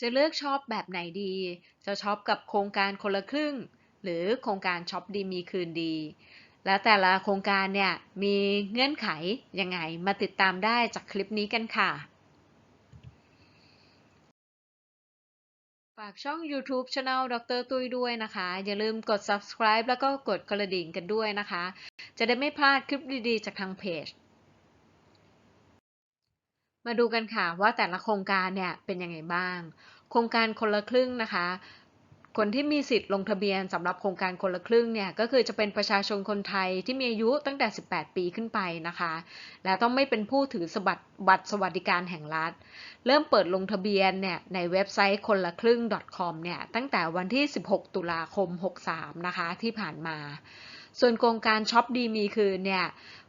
จะเลือกช็อปแบบไหนดี จะช็อปกับโครงการคนละครึ่ง หรือโครงการช็อปดีมีคืนดี และแต่ละโครงการเนี่ยมีเงื่อนไขยังไงมาติดตามได้จากคลิปนี้กันค่ะ ฝากช่อง YouTube Channel ดรตุ้ยด้วยนะคะ อย่าลืมกด subscribe แล้วก็กดกระดิ่งกันด้วยนะคะ จะได้ไม่พลาดคลิปดีๆ จากทางเพจ มาดูกันค่ะว่าแต่ละโครงการเนี่ยเป็นยังไงบ้าง โครงการคนละครึ่งนะคะ คนที่มีสิทธิ์ลงทะเบียนสำหรับโครงการคนละครึ่งเนี่ยก็คือจะเป็นประชาชนคนไทยที่มีอายุตั้งแต่ 18 ปีขึ้นไปนะคะ และต้องไม่เป็นผู้ถือสบัตรบัตรสวัสดิการแห่งรัฐ เริ่มเปิดลงทะเบียนเนี่ยในเว็บไซต์คนละครึ่ง .com เนี่ยตั้งแต่วันที่ 16 ตุลาคม 63 นะคะที่ผ่านมา ส่วนโครงการช็อปดีมีคืนเนี่ย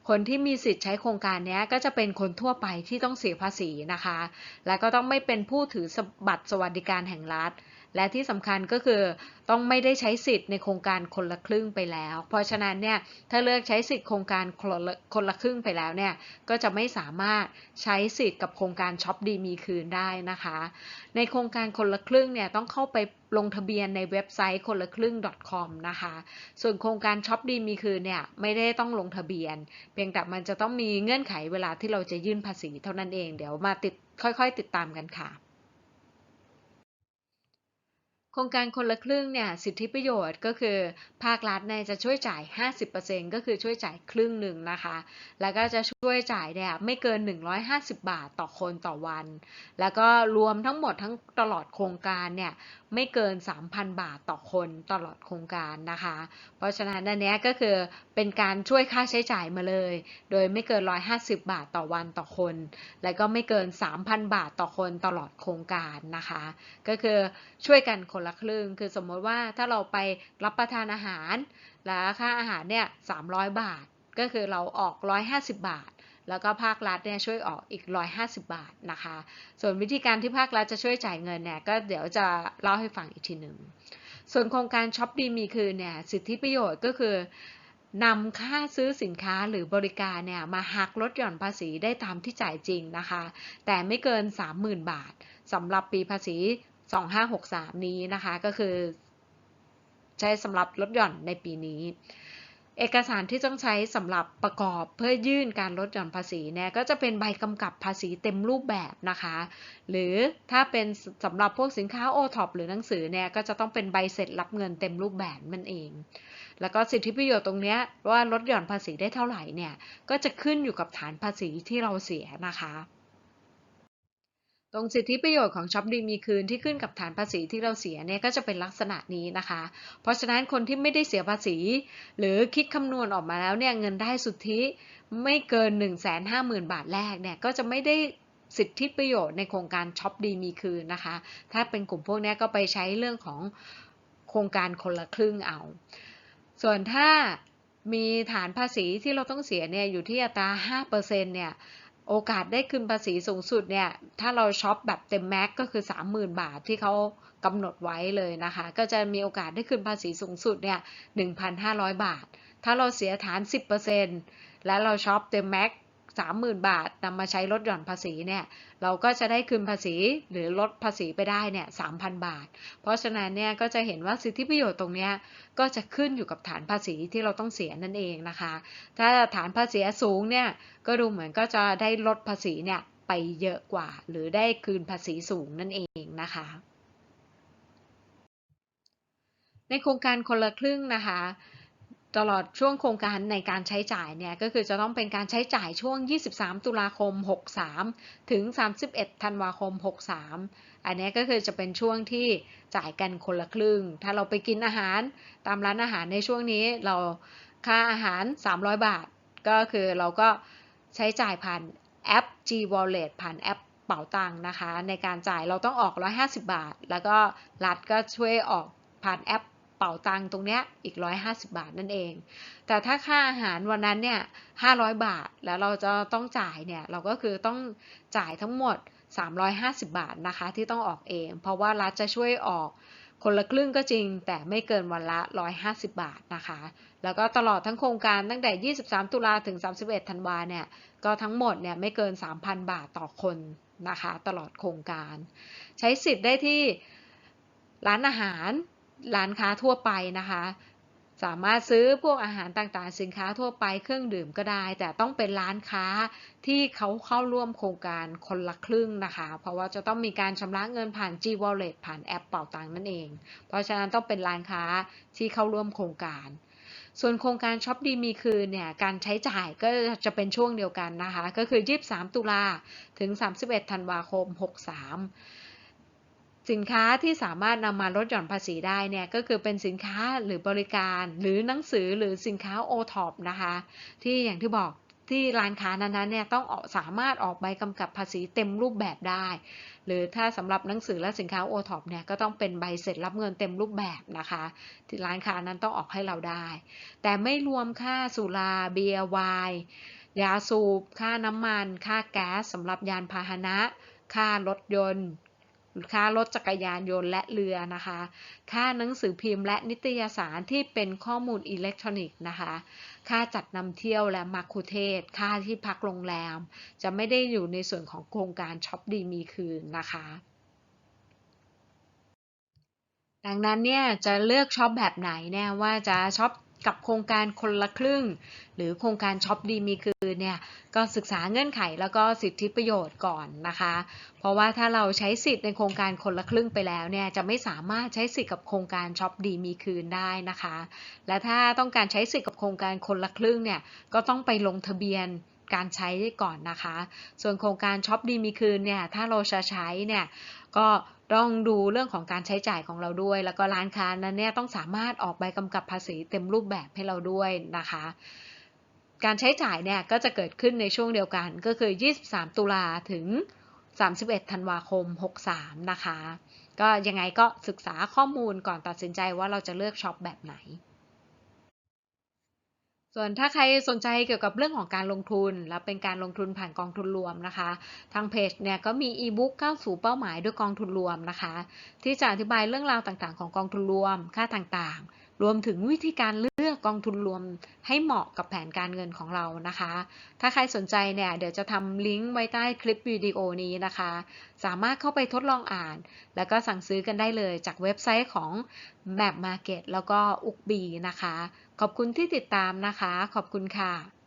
คนที่มีสิทธิ์ใช้โครงการนี้ก็จะเป็นคนทั่วไปที่ต้องเสียภาษีนะคะ และก็ต้องไม่เป็นผู้ถือบัตรสวัสดิการแห่งรัฐ และที่สำคัญก็คือต้องไม่ได้ใช้สิทธิ์ในโครงการคนละครึ่งไปแล้ว เพราะฉะนั้นเนี่ยถ้าเลือกใช้สิทธิ์โครงการคนละคนละครึ่งไปแล้วเนี่ยก็จะไม่สามารถใช้สิทธิ์กับโครงการช็อปดีมีคืนได้นะคะ ในโครงการคนละครึ่งเนี่ยต้องเข้าไปลงทะเบียนในเว็บไซต์คนละครึ่ง .com นะคะ ส่วนโครงการช็อปดีมีคืนเนี่ยไม่ได้ต้องลงทะเบียน เพียงแต่มันจะต้องมีเงื่อนไขเวลาที่เราจะยื่นภาษีเท่านั้นเอง เดี๋ยวมาติดค่อยๆ ติดตามกันค่ะ โครงการคนละครึ่งเนี่ยสิทธิประโยชน์ก็คือ ภาครัฐเนี่ยจะช่วยจ่าย 50%ก็คือช่วยจ่ายครึ่งหนึ่งนะคะ แล้วก็จะช่วยจ่ายเนี่ยไม่เกิน 150 บาทต่อคนต่อวัน แล้วก็รวมทั้งหมดทั้งตลอดโครงการเนี่ยไม่เกิน 3,000 บาทต่อคนตลอดโครงการนะคะ เพราะฉะนั้นอันนี้ก็คือเป็นการช่วยค่าใช้จ่ายมาเลย โดยไม่เกิน 150 บาทต่อวันต่อคน และก็ไม่เกิน 3,000 บาทต่อคนตลอดโครงการนะคะ ก็คือช่วยกันคนละครึ่ง คือสมมติว่าถ้าเราไปรับประทานอาหาร แล้วค่าอาหารเนี่ย300บาท ก็คือเราออก 150 บาท แล้วก็ภาครัฐเนี่ยช่วยออกอีก 150 บาทนะคะ ส่วนวิธีการที่ภาครัฐจะช่วยจ่ายเงินเนี่ยก็เดี๋ยวจะเล่าให้ฟังอีกทีหนึ่ง ส่วนโครงการช็อปดีมีคืนเนี่ยสิทธิประโยชน์ก็คือนำค่าซื้อสินค้าหรือบริการเนี่ยมาหักลดหย่อนภาษีได้ตามที่จ่ายจริงนะคะ แต่ไม่เกิน 30,000 บาทสำหรับปีภาษี 2563 นี้นะคะก็คือ ใช้สำหรับลดหย่อนในปีนี้ เอกสารที่ต้องใช้สำหรับประกอบเพื่อยื่นการลดหย่อนภาษีเนี่ยก็จะเป็นใบกำกับภาษีเต็มรูปแบบนะคะ หรือถ้าเป็นสำหรับพวกสินค้าโอท็อปหรือหนังสือเนี่ยก็จะต้องเป็นใบเสร็จรับเงินเต็มรูปแบบมันเองแล้วก็สิทธิประโยชน์ตรงนี้ว่าลดหย่อนภาษีได้เท่าไหร่เนี่ย ก็จะขึ้นอยู่กับฐานภาษีที่เราเสียนะคะ ตรงสิทธิประโยชน์ของช็อปดีมีคืนที่ขึ้นกับฐานภาษีที่เราเสียเนี่ยก็จะเป็นลักษณะนี้นะคะ เพราะฉะนั้นคนที่ไม่ได้เสียภาษี หรือคิดคำนวณออกมาแล้วเนี่ยเงินได้สุทธิไม่เกิน 1 5 0 0 0 0 บาทแรกเนี่ยก็จะไม่ได้สิทธิประโยชน์ในโครงการช็อปดีมีคืนนะคะ ถ้าเป็นกลุ่มพวกนี้ก็ไปใช้เรื่องของโครงการคนละครึ่งเอา ส่วนถ้ามีฐานภาษีที่เราต้องเสียเนี่ยอยู่ที่อัตรา 5%เนี่ย โอกาสได้คืนภาษีสูงสุดเนี่ย ถ้าเราช็อปแบบเต็มแม็กก็คือ 30,000 บาทที่เขากำหนดไว้เลยนะคะ ก็จะมีโอกาสได้คืนภาษีสูงสุดเนี่ย1,500 บาท ถ้าเราเสียฐาน 10%และเราช็อปเต็มแม็ก 30,000 บาทนำมาใช้ลดหย่อนภาษีเนี่ยเราก็จะได้คืนภาษีหรือลดภาษีไปได้เนี่ย3,000 บาท เพราะฉะนั้นเนี่ยก็จะเห็นว่าสิทธิประโยชน์ตรงนี้ก็จะขึ้นอยู่กับฐานภาษีที่เราต้องเสียนั่นเองนะคะ ถ้าฐานภาษีสูงเนี่ยก็ดูเหมือนก็จะได้ลดภาษีเนี่ยไปเยอะกว่า หรือได้คืนภาษีสูงนั่นเองนะคะในโครงการคนละครึ่งนะคะ ตลอดช่วงโครงการในการใช้จ่ายเนี่ยก็คือจะต้องเป็นการใช้จ่ายช่วง 23 ตุลาคม 63 ถึง 31 ธันวาคม 63 อันนี้ก็คือจะเป็นช่วงที่จ่ายกันคนละครึ่ง ถ้าเราไปกินอาหารตามร้านอาหารในช่วงนี้เราค่าอาหาร 300 บาท ก็คือเราก็ใช้จ่ายผ่านแอป G Wallet ผ่านแอปเป๋าตังค์นะคะ ในการจ่ายเราต้องออก 150 บาท แล้วก็รัฐก็ช่วยออกผ่านแอป เป๋าตังตรงเนี้ยอีก 150 บาทนั่นเอง แต่ถ้าค่าอาหารวันนั้นเนี่ย500 บาทแล้วเราจะต้องจ่ายเนี่ยเราก็คือต้องจ่ายทั้งหมด 350 บาทนะคะที่ต้องออกเอง เพราะว่ารัฐจะช่วยออกคนละครึ่งก็จริง แต่ไม่เกินวันละ 150 บาทนะคะ แล้วก็ตลอดทั้งโครงการตั้งแต่ 23 ตุลาถึง 31 ธันวาเนี่ย ก็ทั้งหมดเนี่ยไม่เกิน 3,000 บาทต่อคนนะคะ ตลอดโครงการ ใช้สิทธิ์ได้ที่ร้านอาหาร ร้านค้าทั่วไปนะคะ สามารถซื้อพวกอาหารต่างๆ สินค้าทั่วไปเครื่องดื่มก็ได้ แต่ต้องเป็นร้านค้าที่เขาเข้าร่วมโครงการคนละครึ่งนะคะ เพราะว่าจะต้องมีการชำระเงินผ่าน G Wallet ผ่านแอปเป่าตังนั่นเอง เพราะฉะนั้นต้องเป็นร้านค้าที่เข้าร่วมโครงการส่วนโครงการช็อปดีมีคืนเนี่ยการใช้จ่ายก็จะเป็นช่วงเดียวกันนะคะ ก็คือ 23 ตุลาถึง 31 ธันวาคม 63 สินค้าที่สามารถนำมาลดหย่อนภาษีได้เนี่ยก็คือเป็นสินค้าหรือบริการหรือหนังสือหรือสินค้าโอท็อปนะคะ ที่อย่างที่บอกที่ร้านค้านั้นๆเนี่ยต้องออกสามารถออกใบกำกับภาษีเต็มรูปแบบได้ หรือถ้าสำหรับหนังสือและสินค้าโอท็อปเนี่ยก็ต้องเป็นใบเสร็จรับเงินเต็มรูปแบบนะคะ ที่ร้านค้านั้นต้องออกให้เราได้ แต่ไม่รวมค่าสุราเบียร์ไวน์ยาสูบ ค่าน้ำมัน ค่าแก๊สสำหรับยานพาหนะ ค่ารถยนต์ ค่ารถจักรยานยนต์และเรือนะคะ ค่าหนังสือพิมพ์และนิตยสารที่เป็นข้อมูลอิเล็กทรอนิกส์นะคะ ค่าจัดนำเที่ยวและมักคุเทศ ค่าที่พักโรงแรม จะไม่ได้อยู่ในส่วนของโครงการช็อปดีมีคืนนะคะดังนั้นเนี่ยจะเลือกช็อปแบบไหนเนี่ยว่าจะช็อป กับโครงการคนละครึ่ง หรือโครงการช็อปดีมีคืนเนี่ยก็ศึกษาเงื่อนไขแล้วก็สิทธิประโยชน์ก่อนนะคะ เพราะว่าถ้าเราใช้สิทธิ์ในโครงการคนละครึ่งไปแล้วเนี่ยจะไม่สามารถใช้สิทธิ์กับโครงการช็อปดีมีคืนได้นะคะ และถ้าต้องการใช้สิทธิ์กับโครงการคนละครึ่งเนี่ยก็ต้องไปลงทะเบียน การใช้ก่อนนะคะ ส่วนโครงการช็อปดีมีคืนเนี่ยถ้าเราจะใช้เนี่ยก็ต้องดูเรื่องของการใช้จ่ายของเราด้วย แล้วก็ร้านค้านั้นเนี่ยต้องสามารถออกใบกำกับภาษีเต็มรูปแบบให้เราด้วยนะคะ การใช้จ่ายเนี่ยก็จะเกิดขึ้นในช่วงเดียวกันก็คือ 23 ตุลาถึง 31 ธันวาคม 63 นะคะ ก็ยังไงก็ศึกษาข้อมูลก่อนตัดสินใจว่าเราจะเลือกช็อปแบบไหน ส่วนถ้าใครสนใจเกี่ยวกับเรื่องของการลงทุน และเป็นการลงทุนผ่านกองทุนรวมนะคะ ทางเพจเนี่ยก็มีอีบุ๊กก้าวสู่เป้าหมายด้วยกองทุนรวมนะคะ ที่จะอธิบายเรื่องราวต่างๆ ของกองทุนรวม ค่าต่างๆ รวมถึงวิธีการเลือกกองทุนรวมให้เหมาะกับแผนการเงินของเรานะคะ ถ้าใครสนใจเนี่ยเดี๋ยวจะทำลิงก์ไว้ใต้คลิปวิดีโอนี้นะคะ สามารถเข้าไปทดลองอ่าน แล้วก็สั่งซื้อกันได้เลยจากเว็บไซต์ของ Map Market แล้วก็อุกบีนะคะ ขอบคุณที่ติดตามนะคะ ขอบคุณค่ะ